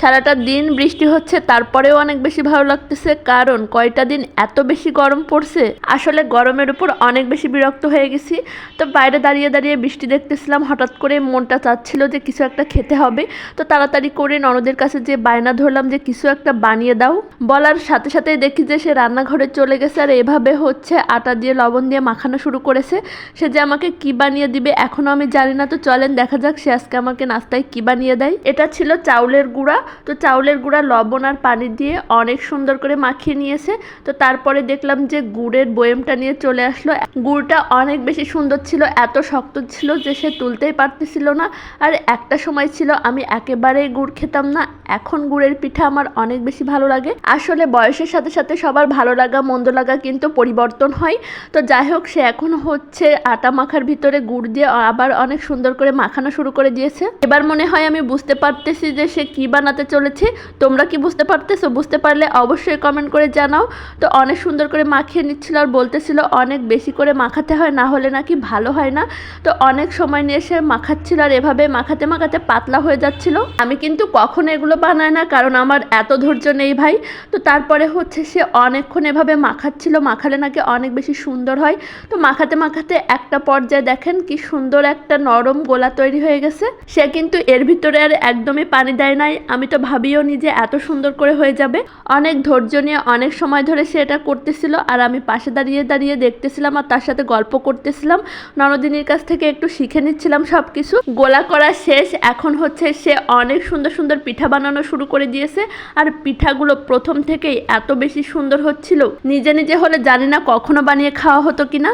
সারাটা দিন বৃষ্টি হচ্ছে, তারপরেও অনেক বেশি ভালো লাগতেছে। কারণ কয়টা দিন এত বেশি গরম পড়ছে? আসলে গরমের উপর অনেক বেশি বিরক্ত হয়ে গেছি। তো বাইরে দাঁড়িয়ে দাঁড়িয়ে বৃষ্টি দেখতেছিলাম, হঠাৎ করে মনটা চাচ্ছিল যে কিছু একটা খেতে হবে। তো তাড়াতাড়ি করে ননদের কাছে যে বায়না ধরলাম যে কিছু একটা বানিয়ে দাও। বলার সাথে সাথে দেখি যে সে রান্নাঘরে চলে গেছে আর এভাবে হচ্ছে আটা দিয়ে লবণ দিয়ে মাখানো শুরু করেছে। সে যে আমাকে কি বানিয়ে দিবে এখনও আমি জানি না। তো চলেন দেখা যাক সে আজকে আমাকে নাস্তায় কি বানিয়ে দেয়। এটা ছিল চাউলের গুঁড়া। তো চাউলের গুঁড়া, লবণ আর পানি দিয়ে অনেক সুন্দর করে মাখিয়ে নিয়েছে। তো তারপরে দেখলাম যে গুড়ের বয়েমটা নিয়ে চলে আসলো। গুড়টা অনেক বেশি সুন্দর ছিল, এত শক্ত ছিল যে সে তুলতেই পারতেছিল না। আর একটা সময় ছিল আমি একেবারেই গুড় খেতাম না, এখন গুড়ের পিঠা আমার অনেক বেশি ভালো লাগে। আসলে বয়সের সাথে সাথে সবার ভালো লাগা, মন্দ লাগা কিন্তু পরিবর্তন হয়। তো যাই হোক, সে এখন হচ্ছে আটা মাখার ভিতরে গুড় দিয়ে আবার অনেক সুন্দর করে মাখানো শুরু করে দিয়েছে। এবার মনে হয় আমি বুঝতে পারতেছি যে সে কি বানাতে চলেছে। তোমরা কি বুঝতে পারতেছো? বুঝতে পারলে অবশ্যই কমেন্ট করে জানাও। তো অনেক সুন্দর করে মাখিয়ে নিচ্ছিল আর বলতেছিল অনেক বেশি করে মাখাতে হয়, না হলে নাকি ভালো হয় না। তো অনেক সময় নিয়ে সে মাখাচ্ছিল আর এভাবে মাখাতে মাখাতে পাতলা হয়ে যাচ্ছিল। আমি কিন্তু কখনো এগুলো বানাই না, কারণ আমার এত ধৈর্য নেই ভাই। তো তারপরে হচ্ছে সে অনেকক্ষণ এভাবে মাখাচ্ছিল, মাখালে নাকি অনেক বেশি সুন্দর হয়। তো মাখাতে মাখাতে একটা পর্যায়ে দেখেন কি সুন্দর একটা নরম গোলা তৈরি হয়ে গেছে। সে কিন্তু এর ভিতরে আর একদমই পানি দেয় নাই। আমি তো ভাবিও নি যে এত সুন্দর করে হয়ে যাবে। অনেক ধৈর্য নিয়ে অনেক সময় ধরে সে এটা করতেছিল আর আমি পাশে দাঁড়িয়ে দাঁড়িয়ে দেখতেছিলাম আর তার সাথে গল্প করতেছিলাম। ননদিনীর কাছ থেকে একটু শিখে নিচ্ছিলাম সব কিছু গোলা করা শেষ। এখন হচ্ছে সে অনেক সুন্দর সুন্দর পিঠা বানানো শুরু করে দিয়েছে আর পিঠাগুলো প্রথম থেকেই এত বেশি সুন্দর হচ্ছিল। নিজে নিজে হলে জানি না কখনো বানিয়ে খাওয়া হতো কিনা।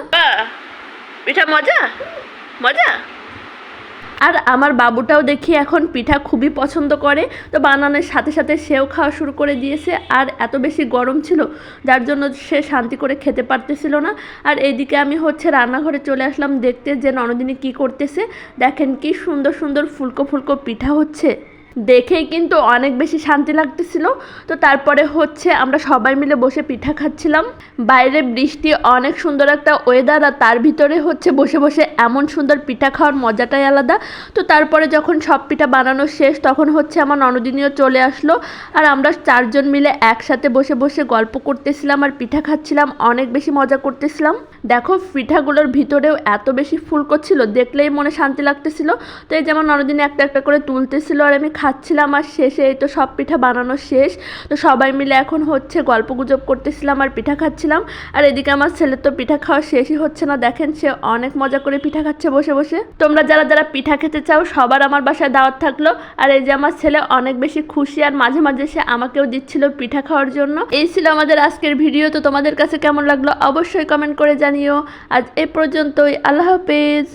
পিঠা মজা? মজা? আর আমার বাবুটাও দেখি এখন পিঠা খুবই পছন্দ করে। তো বানানোর সাথে সাথে সেও খাওয়া শুরু করে দিয়েছে। আর এত বেশি গরম ছিল, যার জন্য সে শান্তি করে খেতে পারতেছিল না। আর এদিকে আমি হচ্ছে রান্নাঘরে চলে আসলাম দেখতে যে ননদিনী কি করতেছে। দেখেন কি সুন্দর সুন্দর ফুলকো ফুলকো পিঠা হচ্ছে। দেখেই কিন্তু অনেক বেশি শান্তি লাগতেছিল। তো তারপরে হচ্ছে আমরা সবাই মিলে বসে পিঠা খাচ্ছিলাম। বাইরে বৃষ্টি অনেক সুন্দর একটা ওয়েদার আর তার ভিতরে হচ্ছে বসে বসে এমন সুন্দর পিঠা খাওয়ার মজাটাই আলাদা। তো তারপরে যখন সব পিঠা বানানো শেষ, তখন হচ্ছে আমার ননদিনীও চলে আসলো। আর আমরা চারজন মিলে একসাথে বসে বসে গল্প করতেছিলাম আর পিঠা খাচ্ছিলাম, অনেক বেশি মজা করতেছিলাম। দেখো, পিঠাগুলোর ভিতরেও এত বেশি ফুলকো ছিল, দেখলেই মনে শান্তি লাগতেছিল। তো এই যেমন ননদিনী একটা একটা করে তুলতেছিল আর আমি খাচ্ছিলাম আর শেষে তো সব পিঠা বানানো শেষ। তো সবাই মিলে এখন হচ্ছে গল্প গুজব করতেছিলাম আর পিঠা খাচ্ছিলাম। আর এদিকে আমার ছেলের তো পিঠা খাওয়া শেষই হচ্ছে না। দেখেন সে অনেক মজা করে পিঠা খাচ্ছে বসে বসে। তোমরা যারা যারা পিঠা খেতে চাও, সবার আমার বাসায় দাওয়াত থাকল। আর এই যে আমার ছেলে অনেক বেশি খুশি আর মাঝে মাঝে সে আমাকেও দিচ্ছিল পিঠা খাওয়ার জন্য। এই ছিল আমাদের আজকের ভিডিও। তো তোমাদের কাছে কেমন লাগল অবশ্যই কমেন্ট করে জানিও। আজ এ পর্যন্তই। আল্লাহ হাফেজ।